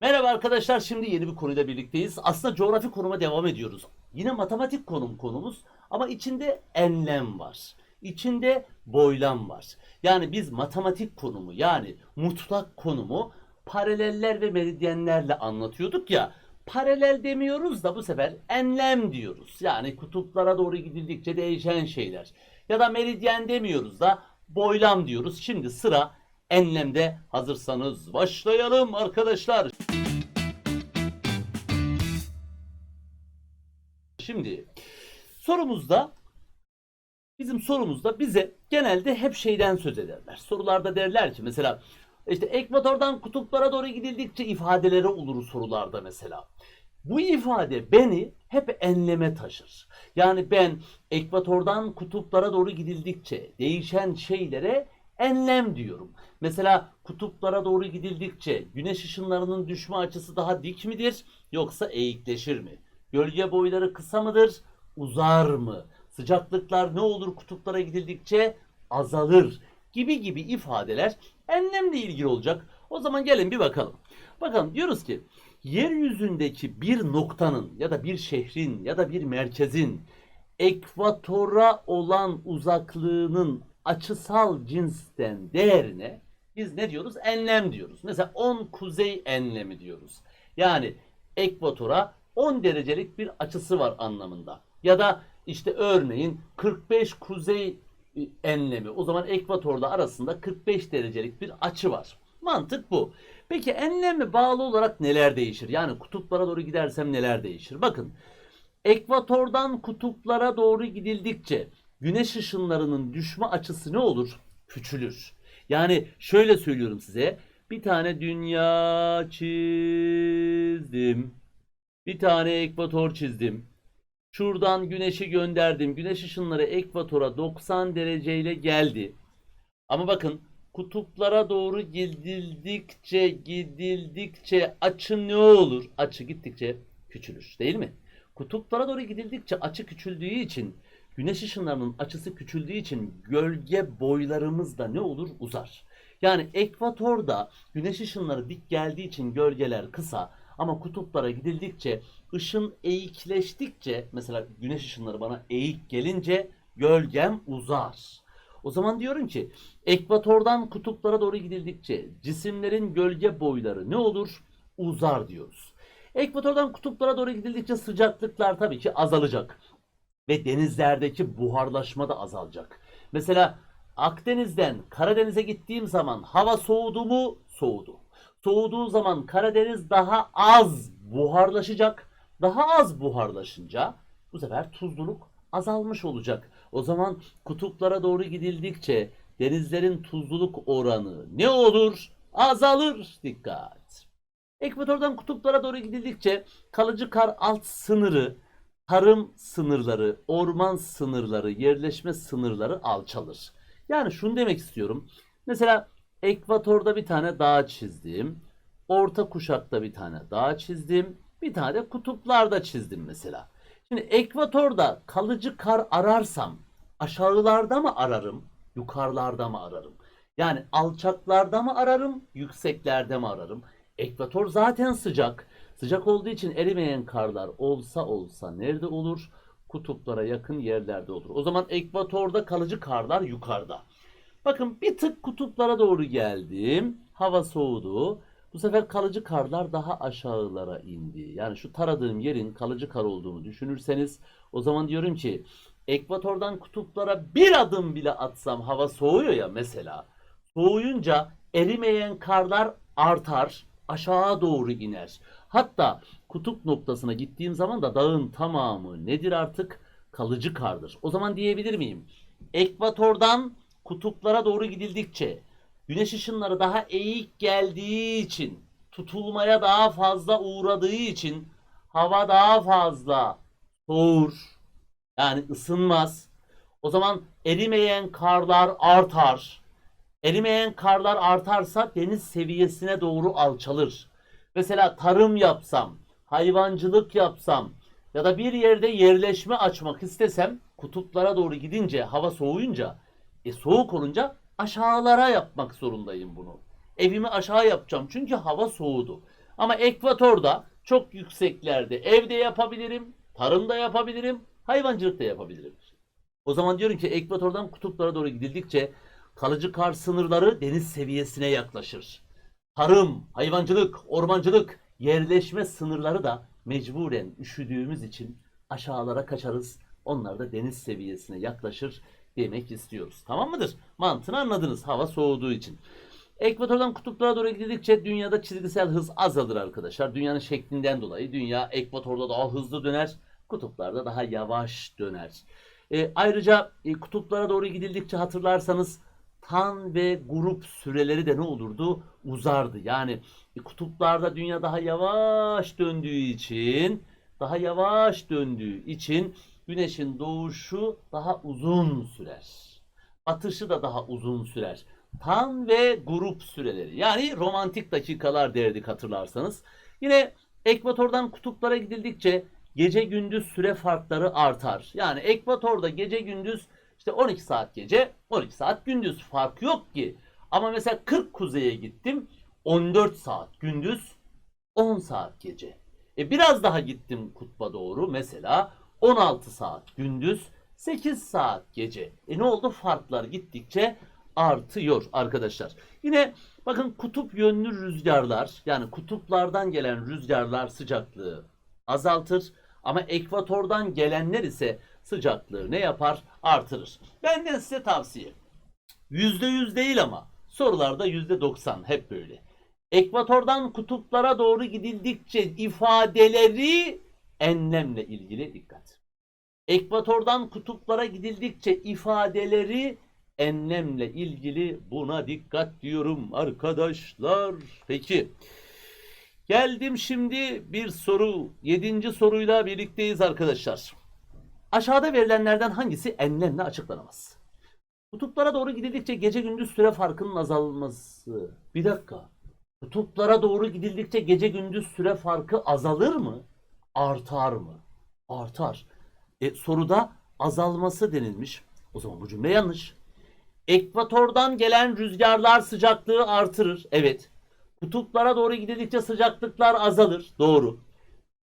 Merhaba arkadaşlar, şimdi yeni bir konuyla birlikteyiz. Aslında coğrafi konuma devam ediyoruz. Yine matematik konum konumuz ama içinde enlem var. İçinde boylam var. Yani biz matematik konumu yani mutlak konumu paraleller ve meridyenlerle anlatıyorduk ya. Paralel demiyoruz da bu sefer enlem diyoruz. Yani kutuplara doğru gidildikçe değişen şeyler. Ya da meridyen demiyoruz da boylam diyoruz. Şimdi sıra enlemde. Hazırsanız başlayalım arkadaşlar. Şimdi sorumuzda bizim sorumuzda bize genelde hep şeyden söz ederler. Sorularda derler ki mesela işte ekvatordan kutuplara doğru gidildikçe ifadeleri olur sorularda mesela. Bu ifade beni hep enleme taşır. Yani ben ekvatordan kutuplara doğru gidildikçe değişen şeylere enlem diyorum. Mesela kutuplara doğru gidildikçe güneş ışınlarının düşme açısı daha dik midir yoksa eğikleşir mi? Gölge boyları kısa mıdır, uzar mı? Sıcaklıklar ne olur kutuplara gidildikçe azalır gibi gibi ifadeler enlemle ilgili olacak. O zaman gelin bir bakalım. Bakalım diyoruz ki yeryüzündeki bir noktanın ya da bir şehrin ya da bir merkezin ekvatora olan uzaklığının açısal cinsten değerine biz ne diyoruz? Enlem diyoruz. Mesela 10 kuzey enlemi diyoruz. Yani ekvatora 10 derecelik bir açısı var anlamında. Ya da işte örneğin 45 kuzey e, enlemi. O zaman ekvatorda arasında 45 derecelik bir açı var. Mantık bu. Peki enleme bağlı olarak neler değişir? Yani kutuplara doğru gidersem neler değişir? Bakın ekvatordan kutuplara doğru gidildikçe güneş ışınlarının düşme açısı ne olur? Küçülür. Yani şöyle söylüyorum size. Bir tane dünya çizdim. Bir tane ekvator çizdim. Şuradan güneşi gönderdim. Güneş ışınları ekvatora 90 dereceyle geldi. Ama bakın kutuplara doğru gidildikçe gidildikçe açı ne olur? Açı gittikçe küçülür değil mi? Kutuplara doğru gidildikçe açı küçüldüğü için güneş ışınlarının açısı küçüldüğü için gölge boylarımız da ne olur? Uzar. Yani ekvatorda güneş ışınları dik geldiği için gölgeler kısa ama kutuplara gidildikçe ışın eğikleştikçe mesela güneş ışınları bana eğik gelince gölgem uzar. O zaman diyorum ki ekvatordan kutuplara doğru gidildikçe cisimlerin gölge boyları ne olur? Uzar diyoruz. Ekvatordan kutuplara doğru gidildikçe sıcaklıklar tabii ki azalacak. Ve denizlerdeki buharlaşma da azalacak. Mesela Akdeniz'den Karadeniz'e gittiğim zaman hava soğudu mu? Soğudu. Soğuduğu zaman Karadeniz daha az buharlaşacak. Daha az buharlaşınca bu sefer tuzluluk azalmış olacak. O zaman kutuplara doğru gidildikçe denizlerin tuzluluk oranı ne olur? Azalır. Dikkat. Ekvatordan kutuplara doğru gidildikçe kalıcı kar alt sınırı, tarım sınırları, orman sınırları, yerleşme sınırları alçalır. Yani şunu demek istiyorum. Mesela ekvatorda bir tane dağ çizdim. Orta kuşakta bir tane dağ çizdim. Bir tane kutuplarda çizdim mesela. Şimdi ekvatorda kalıcı kar ararsam aşağılarda mı ararım, yukarılarda mı ararım? Yani alçaklarda mı ararım, yükseklerde mi ararım? Ekvator zaten sıcak. Sıcak olduğu için erimeyen karlar olsa olsa nerede olur? Kutuplara yakın yerlerde olur. O zaman ekvatorda kalıcı karlar yukarıda. Bakın bir tık kutuplara doğru geldim. Hava soğudu. Bu sefer kalıcı karlar daha aşağılara indi. Yani şu taradığım yerin kalıcı kar olduğunu düşünürseniz o zaman diyorum ki ekvatordan kutuplara bir adım bile atsam hava soğuyor ya mesela. Soğuyunca erimeyen karlar artar, aşağı doğru iner. Hatta kutup noktasına gittiğim zaman da dağın tamamı nedir artık? Kalıcı kardır. O zaman diyebilir miyim? Ekvatordan kutuplara doğru gidildikçe güneş ışınları daha eğik geldiği için tutulmaya daha fazla uğradığı için hava daha fazla soğur. Yani ısınmaz. O zaman erimeyen karlar artar. Erimeyen karlar artarsa deniz seviyesine doğru alçalır. Mesela tarım yapsam, hayvancılık yapsam ya da bir yerde yerleşme açmak istesem kutuplara doğru gidince hava soğuyunca e soğuk olunca aşağılara yapmak zorundayım bunu. Evimi aşağı yapacağım çünkü hava soğudu. Ama ekvatorda çok yükseklerde evde yapabilirim, tarımda yapabilirim, hayvancılıkta yapabilirim. O zaman diyorum ki ekvatordan kutuplara doğru gidildikçe kalıcı kar sınırları deniz seviyesine yaklaşır. Tarım, hayvancılık, ormancılık, yerleşme sınırları da mecburen üşüdüğümüz için aşağılara kaçarız. Onlar da deniz seviyesine yaklaşır demek istiyoruz. Tamam mıdır? Mantığını anladınız hava soğuduğu için. Ekvatordan kutuplara doğru gidildikçe dünyada çizgisel hız azalır arkadaşlar. Dünyanın şeklinden dolayı dünya ekvatorda daha hızlı döner, kutuplarda daha yavaş döner. E, ayrıca e, kutuplara doğru gidildikçe hatırlarsanız tan ve grup süreleri de ne olurdu? Uzardı. Yani e, kutuplarda dünya daha yavaş döndüğü için daha yavaş döndüğü için güneşin doğuşu daha uzun sürer. Batışı da daha uzun sürer. Tan ve grup süreleri. Yani romantik dakikalar derdik hatırlarsanız. Yine ekvatordan kutuplara gidildikçe gece gündüz süre farkları artar. Yani ekvatorda gece gündüz işte 12 saat gece, 12 saat gündüz fark yok ki. Ama mesela 40 kuzeye gittim 14 saat gündüz, 10 saat gece. E biraz daha gittim kutba doğru mesela 16 saat gündüz, 8 saat gece. E ne oldu? Farklar gittikçe artıyor arkadaşlar. Yine bakın kutup yönlü rüzgarlar yani kutuplardan gelen rüzgarlar sıcaklığı azaltır. Ama ekvatordan gelenler ise sıcaklığı ne yapar? Artırır. Benden size tavsiye. %100 değil ama sorularda %90 hep böyle. Ekvatordan kutuplara doğru gidildikçe ifadeleri enlemle ilgili dikkat. Ekvatordan kutuplara gidildikçe ifadeleri enlemle ilgili buna dikkat diyorum arkadaşlar. Peki. Geldim şimdi bir soru. Yedinci soruyla birlikteyiz arkadaşlar. Aşağıda verilenlerden hangisi enlemle açıklanamaz? Kutuplara doğru gidildikçe gece gündüz süre farkının azalması. Bir dakika. Kutuplara doğru gidildikçe gece gündüz süre farkı azalır mı? Artar mı? Artar. E, soruda azalması denilmiş. O zaman bu cümle yanlış. Ekvatordan gelen rüzgarlar sıcaklığı artırır. Evet. Kutuplara doğru gidildikçe sıcaklıklar azalır. Doğru.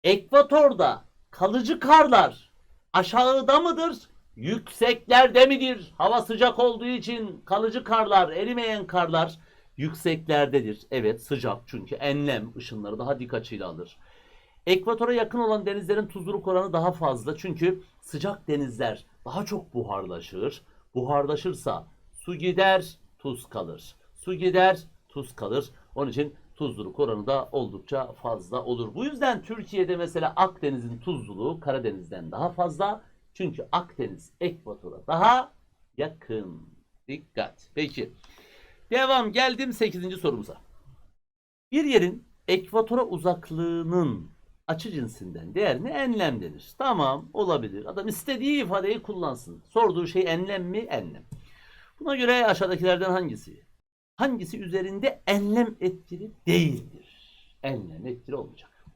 Ekvatorda kalıcı karlar aşağıda mıdır? Yükseklerde midir? Hava sıcak olduğu için kalıcı karlar, erimeyen karlar yükseklerdedir. Evet sıcak çünkü enlem ışınları daha dik açıyla alır. Ekvatora yakın olan denizlerin tuzluluk oranı daha fazla çünkü sıcak denizler daha çok buharlaşır. Buharlaşırsa su gider, tuz kalır. Su gider, tuz kalır. Onun için tuzluluk oranı da oldukça fazla olur. Bu yüzden Türkiye'de mesela Akdeniz'in tuzluluğu Karadeniz'den daha fazla. Çünkü Akdeniz ekvatora daha yakın. Dikkat. Peki. Devam geldim 8. sorumuza. Bir yerin ekvatora uzaklığının açı cinsinden değerine enlem denir. Tamam olabilir. Adam istediği ifadeyi kullansın. Sorduğu şey enlem mi? Enlem. Buna göre aşağıdakilerden hangisi? Hangisi üzerinde enlem etkili değildir? Enlem etkili olmayacak.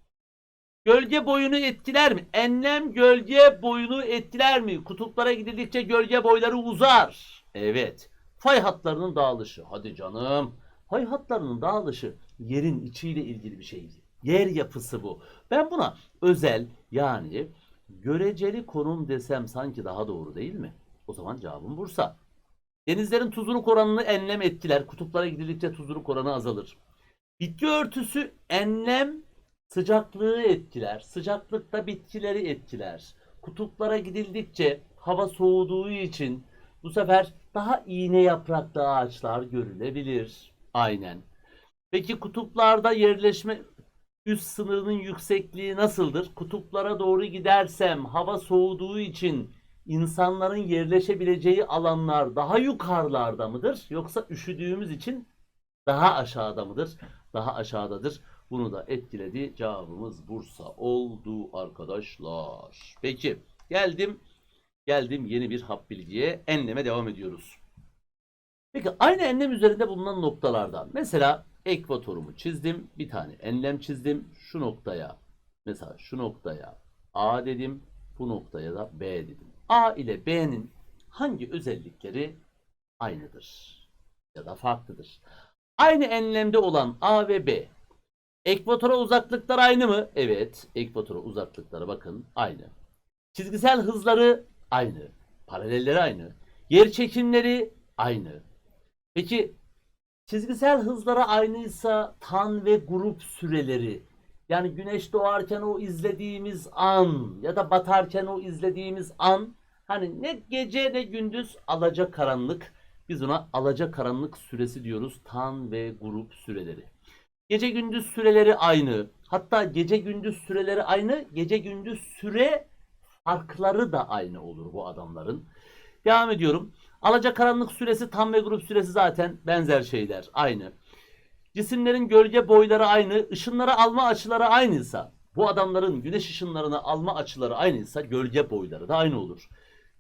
Gölge boyunu etkiler mi? Enlem gölge boyunu etkiler mi? Kutuplara gidildikçe gölge boyları uzar. Evet. Fay hatlarının dağılışı. Hadi canım. Fay hatlarının dağılışı yerin içiyle ilgili bir şeydi. Yer yapısı bu. Ben buna özel yani göreceli konum desem sanki daha doğru değil mi? O zaman cevabım Bursa. Denizlerin tuzluluk oranını enlem etkiler. Kutuplara gidildikçe tuzluluk oranı azalır. Bitki örtüsü enlem sıcaklığı etkiler. Sıcaklık da bitkileri etkiler. Kutuplara gidildikçe hava soğuduğu için bu sefer daha iğne yapraklı ağaçlar görülebilir. Aynen. Peki kutuplarda yerleşme üst sınırının yüksekliği nasıldır? Kutuplara doğru gidersem hava soğuduğu için insanların yerleşebileceği alanlar daha yukarılarda mıdır? Yoksa üşüdüğümüz için daha aşağıda mıdır? Daha aşağıdadır. Bunu da etkiledi. Cevabımız Bursa oldu arkadaşlar. Peki geldim geldim yeni bir hap bilgiye. Enleme devam ediyoruz. Peki aynı enlem üzerinde bulunan noktalardan mesela ekvatorumu çizdim. Bir tane enlem çizdim. Şu noktaya mesela şu noktaya A dedim. Bu noktaya da B dedim. A ile B'nin hangi özellikleri aynıdır ya da farklıdır? Aynı enlemde olan A ve B Ekvatora uzaklıklar aynı mı? Evet. Ekvatora uzaklıkları bakın aynı. Çizgisel hızları aynı. Paralelleri aynı. Yer çekimleri aynı. Peki çizgisel hızları aynıysa tan ve grup süreleri yani güneş doğarken o izlediğimiz an ya da batarken o izlediğimiz an hani ne gece ne gündüz alaca karanlık biz ona alaca karanlık süresi diyoruz tan ve grup süreleri. Gece gündüz süreleri aynı. Hatta gece gündüz süreleri aynı. Gece gündüz süre farkları da aynı olur bu adamların. Devam ediyorum. Alacakaranlık süresi tam ve grup süresi zaten benzer şeyler. Aynı. Cisimlerin gölge boyları aynı. ışınları alma açıları aynıysa bu adamların güneş ışınlarını alma açıları aynıysa gölge boyları da aynı olur.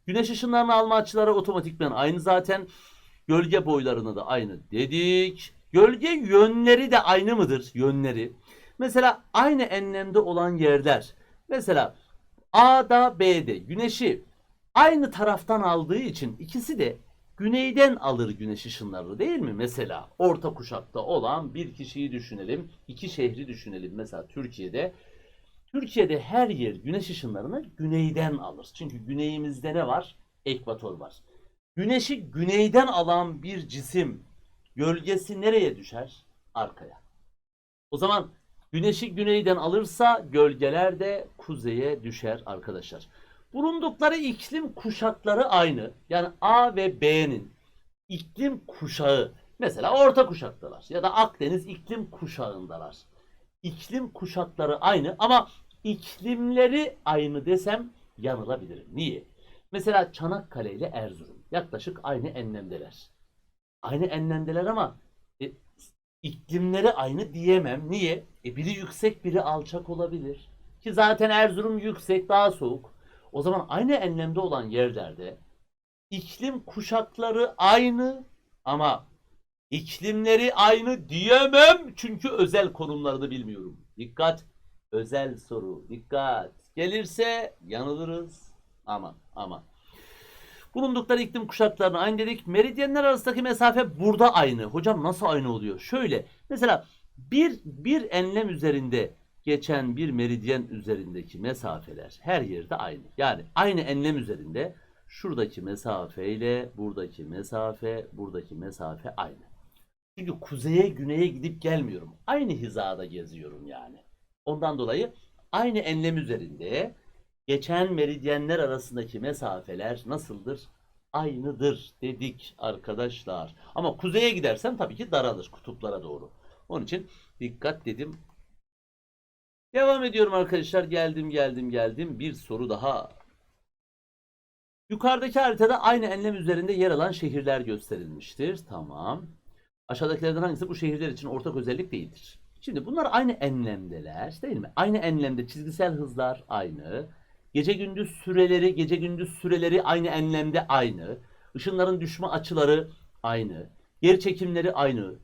Güneş ışınlarını alma açıları otomatikman aynı zaten. Gölge boylarını da aynı dedik. Gölge yönleri de aynı mıdır? Yönleri. Mesela aynı enlemde olan yerler. Mesela A'da B'de güneşi aynı taraftan aldığı için ikisi de güneyden alır güneş ışınlarını değil mi? Mesela orta kuşakta olan bir kişiyi düşünelim. iki şehri düşünelim. Mesela Türkiye'de Türkiye'de her yer güneş ışınlarını güneyden alır. Çünkü güneyimizde ne var? Ekvator var. Güneşi güneyden alan bir cisim gölgesi nereye düşer? Arkaya. O zaman güneşi güneyden alırsa gölgeler de kuzeye düşer arkadaşlar. Bulundukları iklim kuşakları aynı. Yani A ve B'nin iklim kuşağı mesela orta kuşaktalar ya da Akdeniz iklim kuşağındalar. İklim kuşakları aynı ama iklimleri aynı desem yanılabilirim. Niye? Mesela Çanakkale ile Erzurum yaklaşık aynı enlemdeler. Aynı enlemdeler ama e, iklimleri aynı diyemem. Niye? E, biri yüksek biri alçak olabilir. Ki zaten Erzurum yüksek daha soğuk. O zaman aynı enlemde olan yerlerde iklim kuşakları aynı ama iklimleri aynı diyemem çünkü özel konumlarını bilmiyorum. Dikkat! Özel soru. Dikkat! Gelirse yanılırız. Aman aman. Bulundukları iklim kuşaklarına aynı dedik. Meridyenler arasındaki mesafe burada aynı. Hocam nasıl aynı oluyor? Şöyle. Mesela bir, bir enlem üzerinde geçen bir meridyen üzerindeki mesafeler her yerde aynı. Yani aynı enlem üzerinde şuradaki mesafe ile buradaki mesafe, buradaki mesafe aynı. Çünkü kuzeye güneye gidip gelmiyorum. Aynı hizada geziyorum yani. Ondan dolayı aynı enlem üzerinde geçen meridyenler arasındaki mesafeler nasıldır? Aynıdır dedik arkadaşlar. Ama kuzeye gidersen tabii ki daralır kutuplara doğru. Onun için dikkat dedim. Devam ediyorum arkadaşlar. Geldim geldim geldim. Bir soru daha. Yukarıdaki haritada aynı enlem üzerinde yer alan şehirler gösterilmiştir. Tamam. Aşağıdakilerden hangisi bu şehirler için ortak özellik değildir? Şimdi bunlar aynı enlemdeler değil mi? Aynı enlemde çizgisel hızlar aynı. Gece gündüz süreleri, gece gündüz süreleri aynı enlemde aynı. Işınların düşme açıları aynı. Yer çekimleri aynı.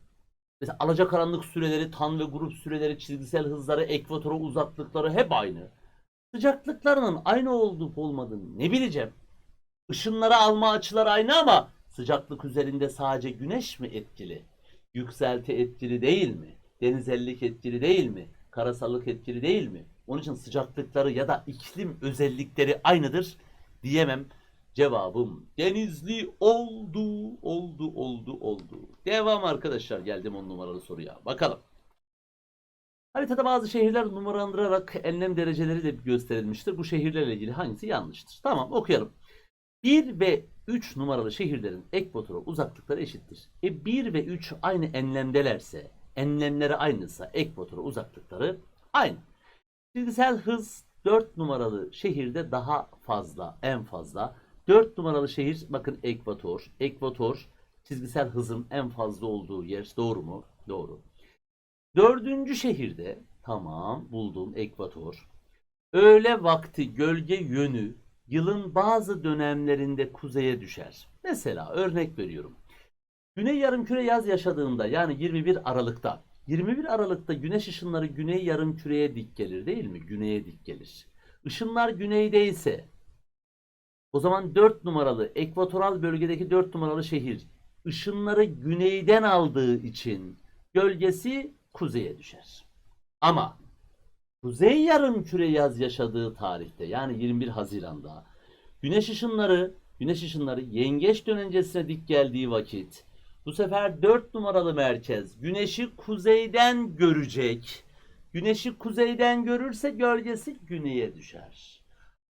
Mesela alacakaranlık süreleri, tan ve grup süreleri, çizgisel hızları, ekvatora uzaklıkları hep aynı. Sıcaklıklarının aynı olup olmadığını ne bileceğim? Işınları alma açıları aynı ama sıcaklık üzerinde sadece güneş mi etkili? Yükselti etkili değil mi? Denizellik etkili değil mi? Karasallık etkili değil mi? Onun için sıcaklıkları ya da iklim özellikleri aynıdır diyemem. Cevabım Denizli oldu, oldu, oldu, oldu. Devam arkadaşlar geldim on numaralı soruya. Bakalım. Haritada bazı şehirler numaralandırarak enlem dereceleri de gösterilmiştir. Bu şehirlerle ilgili hangisi yanlıştır? Tamam okuyalım. 1 ve 3 numaralı şehirlerin ekvatora uzaklıkları eşittir. E 1 ve 3 aynı enlemdelerse, enlemleri aynıysa ekvatora uzaklıkları aynı. Çizgisel hız 4 numaralı şehirde daha fazla, en fazla. 4 numaralı şehir bakın ekvator. Ekvator çizgisel hızın en fazla olduğu yer. Doğru mu? Doğru. Dördüncü şehirde tamam buldum ekvator. Öğle vakti gölge yönü yılın bazı dönemlerinde kuzeye düşer. Mesela örnek veriyorum. Güney yarımküre yaz yaşadığında yani 21 Aralık'ta 21 Aralık'ta güneş ışınları güney yarımküreye dik gelir değil mi? Güneye dik gelir. Işınlar güneydeyse o zaman 4 numaralı ekvatoral bölgedeki 4 numaralı şehir ışınları güneyden aldığı için gölgesi kuzeye düşer. Ama Kuzey yarımküre yaz yaşadığı tarihte yani 21 Haziran'da güneş ışınları güneş ışınları yengeç dönencesine dik geldiği vakit bu sefer 4 numaralı merkez güneşi kuzeyden görecek. Güneşi kuzeyden görürse gölgesi güneye düşer.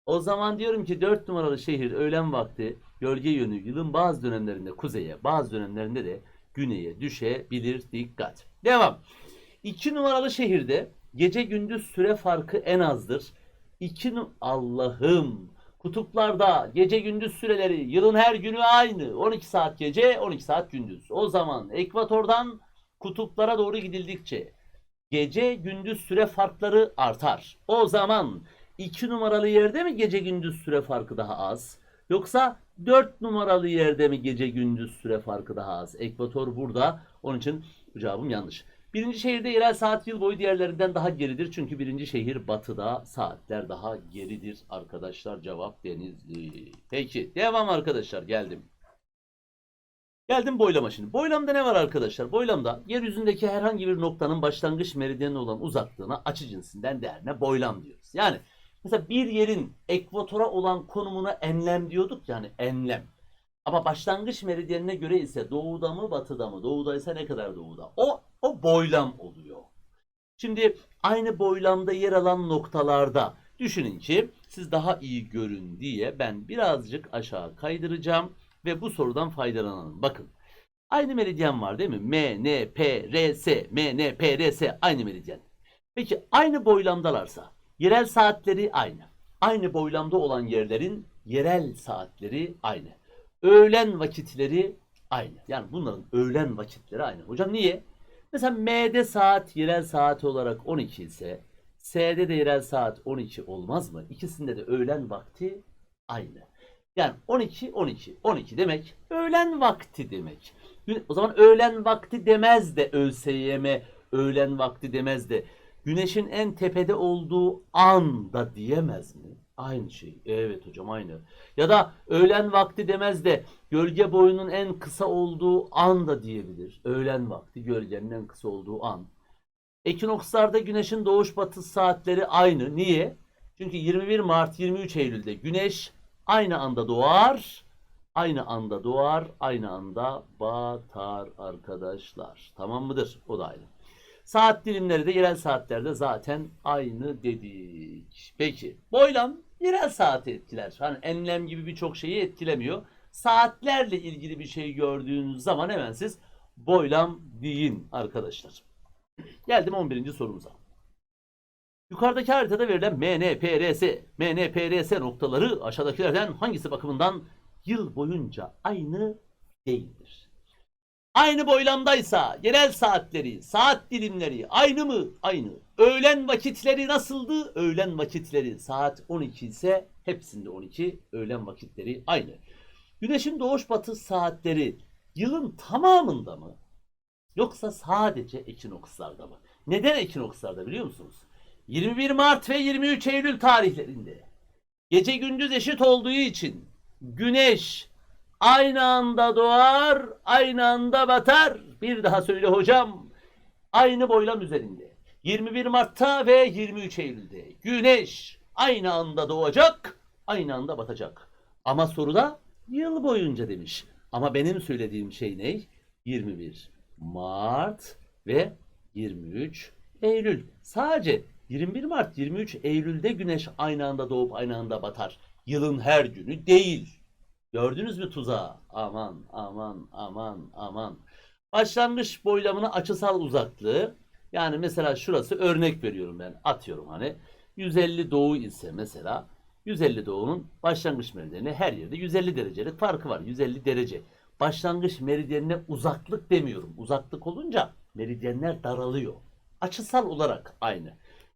O zaman diyorum ki 4 numaralı şehir öğlen vakti gölge yönü yılın bazı dönemlerinde kuzeye, bazı dönemlerinde de güneye düşebilir. Dikkat. Devam. 2 numaralı şehirde gece gündüz süre farkı en azdır. 2 Allah'ım kutuplarda gece gündüz süreleri yılın her günü aynı. 12 saat gece, 12 saat gündüz. O zaman ekvatordan kutuplara doğru gidildikçe gece gündüz süre farkları artar. O zaman 2 numaralı yerde mi gece gündüz süre farkı daha az? Yoksa 4 numaralı yerde mi gece gündüz süre farkı daha az? Ekvator burada. Onun için bu cevabım yanlış. Birinci şehirde yerel saat yıl boyu diğerlerinden daha geridir. Çünkü birinci şehir batıda saatler daha geridir arkadaşlar. Cevap Denizli. Peki devam arkadaşlar geldim. Geldim boylama şimdi. Boylamda ne var arkadaşlar? Boylamda yeryüzündeki herhangi bir noktanın başlangıç meridyeni olan uzaklığına açı cinsinden değerine boylam diyoruz. Yani mesela bir yerin ekvatora olan konumuna enlem diyorduk yani enlem. Ama başlangıç meridyenine göre ise doğuda mı batıda mı? Doğuda ise ne kadar doğuda? O, o boylam oluyor. Şimdi aynı boylamda yer alan noktalarda düşünün ki siz daha iyi görün diye ben birazcık aşağı kaydıracağım ve bu sorudan faydalanalım. Bakın aynı meridyen var değil mi? M, N, P, R, S, M, N, P, R, S aynı meridyen. Peki aynı boylamdalarsa yerel saatleri aynı. Aynı boylamda olan yerlerin yerel saatleri aynı. Öğlen vakitleri aynı. Yani bunların öğlen vakitleri aynı. Hocam niye? Mesela M'de saat yerel saat olarak 12 ise S'de de yerel saat 12 olmaz mı? İkisinde de öğlen vakti aynı. Yani 12 12 12 demek öğlen vakti demek. O zaman öğlen vakti demez de ÖSYM öğlen vakti demez de güneşin en tepede olduğu anda diyemez mi? Aynı şey. Evet hocam aynı. Ya da öğlen vakti demez de gölge boyunun en kısa olduğu an da diyebilir. Öğlen vakti gölgenin en kısa olduğu an. Ekinokslarda güneşin doğuş batış saatleri aynı. Niye? Çünkü 21 Mart 23 Eylül'de güneş aynı anda doğar, aynı anda doğar, aynı anda batar arkadaşlar. Tamam mıdır? O da aynı. Saat dilimleri de yerel saatlerde zaten aynı dedik. Peki boylam yerel saati etkiler. Hani enlem gibi birçok şeyi etkilemiyor. Saatlerle ilgili bir şey gördüğünüz zaman hemen siz boylam deyin arkadaşlar. Geldim 11. sorumuza. Yukarıdaki haritada verilen MNPRS, MNPRS noktaları aşağıdakilerden hangisi bakımından yıl boyunca aynı değildir? Aynı boylamdaysa yerel saatleri, saat dilimleri aynı mı? Aynı. Öğlen vakitleri nasıldı? Öğlen vakitleri saat 12 ise hepsinde 12. Öğlen vakitleri aynı. Güneşin doğuş batış saatleri yılın tamamında mı? Yoksa sadece ekinokslarda mı? Neden ekinokslarda biliyor musunuz? 21 Mart ve 23 Eylül tarihlerinde gece gündüz eşit olduğu için güneş aynı anda doğar, aynı anda batar. Bir daha söyle hocam. Aynı boylam üzerinde. 21 Mart'ta ve 23 Eylül'de güneş aynı anda doğacak, aynı anda batacak. Ama soruda yıl boyunca demiş. Ama benim söylediğim şey ne? 21 Mart ve 23 Eylül. Sadece 21 Mart 23 Eylül'de güneş aynı anda doğup aynı anda batar. Yılın her günü değil. Gördünüz mü tuzağı? Aman aman aman aman. Başlangıç boylamına açısal uzaklığı. Yani mesela şurası örnek veriyorum ben. Atıyorum hani. 150 doğu ise mesela 150 doğunun başlangıç meridyeni her yerde 150 derecelik farkı var. 150 derece. Başlangıç meridyenine uzaklık demiyorum. Uzaklık olunca meridyenler daralıyor. Açısal olarak aynı.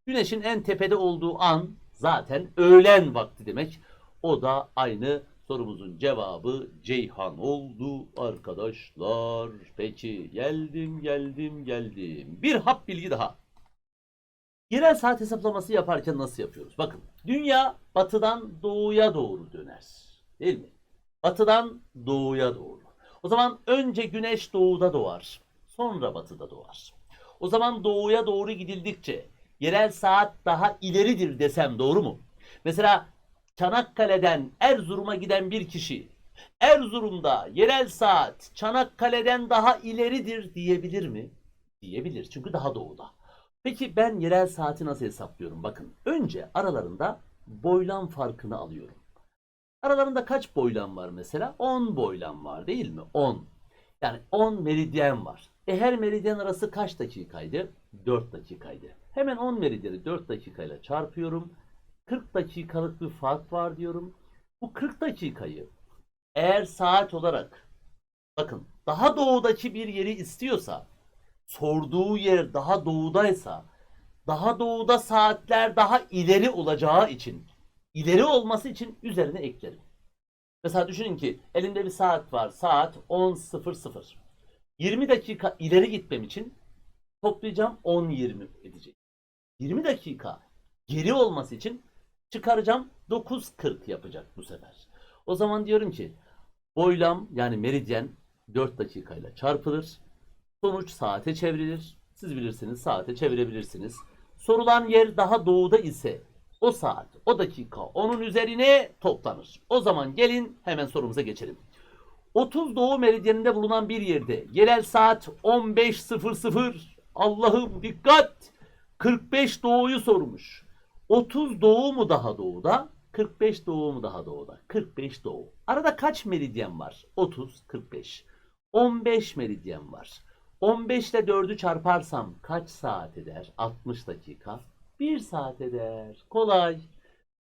Güneşin en tepede olduğu an zaten öğlen vakti demek. O da aynı sorumuzun cevabı Ceyhan oldu arkadaşlar. Peki geldim geldim geldim. Bir hap bilgi daha. Yerel saat hesaplaması yaparken nasıl yapıyoruz? Bakın dünya batıdan doğuya doğru döner. Değil mi? Batıdan doğuya doğru. O zaman önce güneş doğuda doğar. Sonra batıda doğar. O zaman doğuya doğru gidildikçe yerel saat daha ileridir desem doğru mu? Mesela Çanakkale'den Erzurum'a giden bir kişi Erzurum'da yerel saat Çanakkale'den daha ileridir diyebilir mi? Diyebilir çünkü daha doğuda. Peki ben yerel saati nasıl hesaplıyorum? Bakın önce aralarında boylam farkını alıyorum. Aralarında kaç boylam var mesela? 10 boylam var değil mi? 10. Yani 10 meridyen var. E her meridyen arası kaç dakikaydı? 4 dakikaydı. Hemen 10 meridyeni 4 dakikayla çarpıyorum. 40 dakikalık bir fark var diyorum. Bu 40 dakikayı eğer saat olarak bakın daha doğudaki bir yeri istiyorsa sorduğu yer daha doğudaysa daha doğuda saatler daha ileri olacağı için ileri olması için üzerine eklerim. Mesela düşünün ki elimde bir saat var. Saat 10.00. 20 dakika ileri gitmem için toplayacağım 10.20 edecek. 20 dakika geri olması için çıkaracağım 9.40 yapacak bu sefer. O zaman diyorum ki boylam yani meridyen 4 dakikayla çarpılır. Sonuç saate çevrilir. Siz bilirsiniz saate çevirebilirsiniz. Sorulan yer daha doğuda ise o saat, o dakika onun üzerine toplanır. O zaman gelin hemen sorumuza geçelim. 30 doğu meridyeninde bulunan bir yerde yerel saat 15.00 Allah'ım dikkat 45 doğuyu sormuş. 30 doğu mu daha doğuda? 45 doğu mu daha doğuda? 45 doğu. Arada kaç meridyen var? 30, 45. 15 meridyen var. 15 ile 4'ü çarparsam kaç saat eder? 60 dakika. 1 saat eder. Kolay.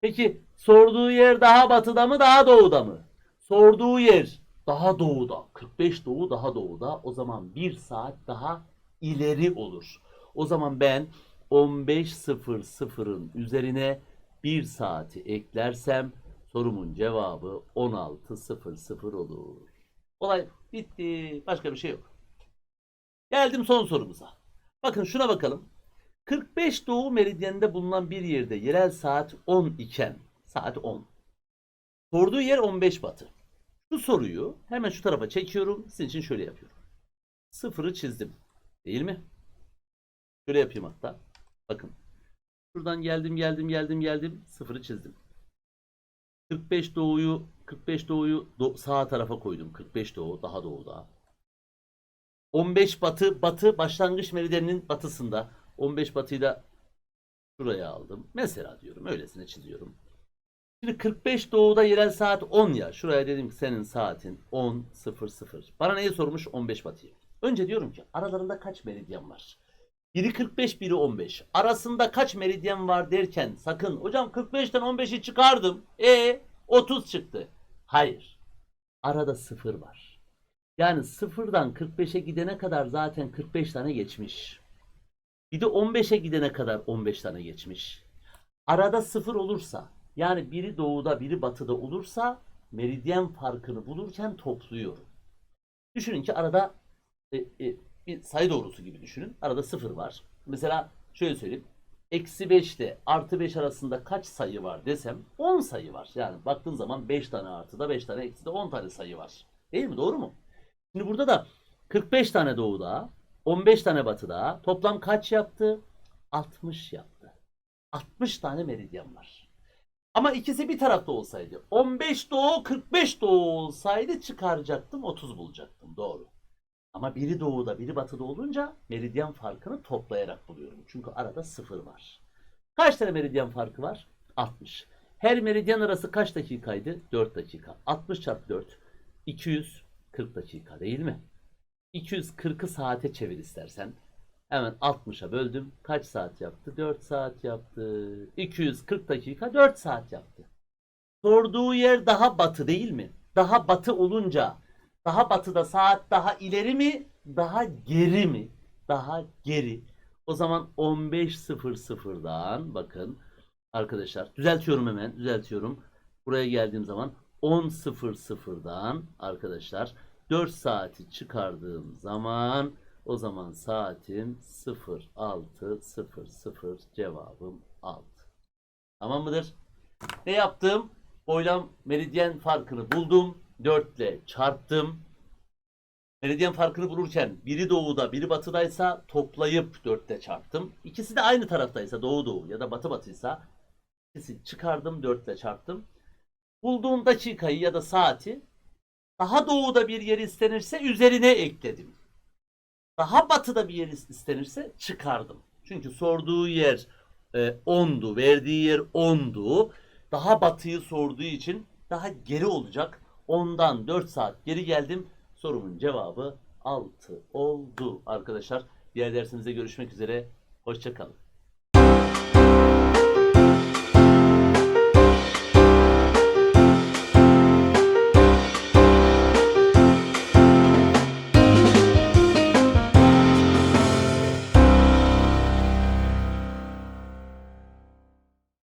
Peki sorduğu yer daha batıda mı daha doğuda mı? Sorduğu yer daha doğuda. 45 doğu daha doğuda. O zaman 1 saat daha ileri olur. O zaman ben 15.00'ın üzerine 1 saati eklersem sorumun cevabı 16.00 olur. Olay bitti. Başka bir şey yok. Geldim son sorumuza. Bakın şuna bakalım. 45 doğu meridyeninde bulunan bir yerde yerel saat 10 iken saat 10. Sorduğu yer 15 batı. Şu soruyu hemen şu tarafa çekiyorum. Sizin için şöyle yapıyorum. Sıfırı çizdim. Değil mi? Şöyle yapayım hatta. Bakın. Şuradan geldim geldim geldim geldim. Sıfırı çizdim. 45 doğuyu 45 doğuyu do- sağ tarafa koydum. 45 doğu daha doğuda. 15 batı batı başlangıç meridyeninin batısında. 15 batıyı da şuraya aldım. Mesela diyorum. Öylesine çiziyorum. Şimdi 45 doğuda yerel saat 10 ya. Şuraya dedim ki senin saatin 10.00. Bana neyi sormuş? 15 batıyı. Önce diyorum ki aralarında kaç meridyen var? Biri 45, biri 15. Arasında kaç meridyen var derken sakın hocam 45'ten 15'i çıkardım. E 30 çıktı. Hayır. Arada sıfır var. Yani sıfırdan 45'e gidene kadar zaten 45 tane geçmiş. Bir de 15'e gidene kadar 15 tane geçmiş. Arada sıfır olursa yani biri doğuda biri batıda olursa meridyen farkını bulurken topluyorum. Düşünün ki arada e, e, bir sayı doğrusu gibi düşünün. Arada sıfır var. Mesela şöyle söyleyeyim. Eksi 5 ile artı 5 arasında kaç sayı var desem 10 sayı var. Yani baktığın zaman 5 tane artıda 5 tane ekside 10 tane sayı var. Değil mi? Doğru mu? Şimdi burada da 45 tane doğuda 15 tane batıda toplam kaç yaptı? 60 yaptı. 60 tane meridyen var. Ama ikisi bir tarafta olsaydı 15 doğu 45 doğu olsaydı çıkaracaktım 30 bulacaktım. Doğru. Ama biri doğuda biri batıda olunca meridyen farkını toplayarak buluyorum. Çünkü arada sıfır var. Kaç tane meridyen farkı var? 60. Her meridyen arası kaç dakikaydı? 4 dakika. 60 çarpı 4. 240 dakika değil mi? 240'ı saate çevir istersen. Hemen 60'a böldüm. Kaç saat yaptı? 4 saat yaptı. 240 dakika 4 saat yaptı. Sorduğu yer daha batı değil mi? Daha batı olunca daha batıda saat daha ileri mi? Daha geri mi? Daha geri. O zaman 15.00'dan bakın arkadaşlar düzeltiyorum hemen düzeltiyorum. Buraya geldiğim zaman 10.00'dan arkadaşlar 4 saati çıkardığım zaman o zaman saatim 06.00 cevabım 6. Tamam mıdır? Ne yaptım? Boylam meridyen farkını buldum. 4 ile çarptım. Meridyen farkını bulurken biri doğuda biri batıdaysa toplayıp 4 ile çarptım. İkisi de aynı taraftaysa doğu doğu ya da batı batıysa ikisini çıkardım 4 ile çarptım. Bulduğum dakikayı ya da saati daha doğuda bir yer istenirse üzerine ekledim. Daha batıda bir yer istenirse çıkardım. Çünkü sorduğu yer e, 10'du, verdiği yer 10'du. Daha batıyı sorduğu için daha geri olacak. Ondan 4 saat geri geldim. Sorumun cevabı 6 oldu arkadaşlar. Diğer dersimizde görüşmek üzere. Hoşçakalın.